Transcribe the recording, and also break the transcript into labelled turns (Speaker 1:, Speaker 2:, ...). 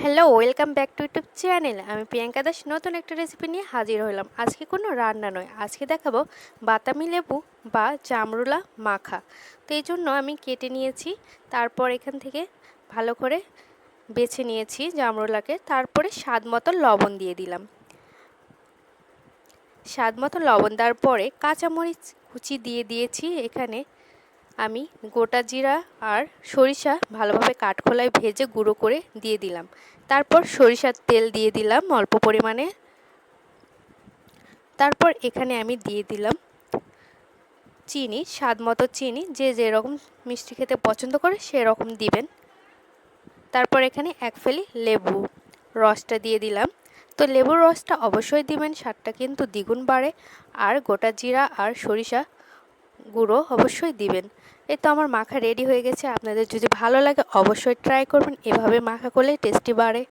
Speaker 1: Hello, welcome back to YouTube channel. আমি প্রিয়াঙ্কা দাস, নতুন একটা রেসিপি নিয়ে হাজির হলাম। আজকে কোনো রান্না নয়, আজকে দেখাবো বাতামি লেবু বা জামরুলা মাখা। তো এই জন্য আমি কেটে নিয়েছি, তারপর এখান থেকে ভালো করে বেছে নিয়েছি জামরুলাকে, তারপরে স্বাদ মতো লবণ দিয়ে দিলাম। স্বাদ মতো লবণ দেওয়ার পরে কাঁচামরিচ কুচি দিয়ে দিয়েছি এখানে আমি গোটা জিরা আর সরিষা ভালোভাবে কাঠখোলায় ভেজে গুঁড়ো করে দিয়ে দিলাম। তারপর সরিষার তেল দিয়ে দিলাম অল্প পরিমাণে। তারপর এখানে আমি দিয়ে দিলাম চিনি, স্বাদ মতো চিনি। যে যেরকম মিষ্টি খেতে পছন্দ করে সেরকম দিবেন। তারপর এখানে এক ফেলি লেবু রসটা দিয়ে দিলাম। তো লেবুর রসটা অবশ্যই দিবেন, স্বাদটা কিন্তু দ্বিগুণ বাড়ে। আর গোটা জিরা আর সরিষা গুঁড়ো অবশ্যই দিবেন। এই তো আমার মাখা রেডি হয়ে গেছে। আপনাদের যদি ভালো লাগে অবশ্যই ট্রাই করবেন। এভাবে মাখা করলে টেস্টি বাড়ে।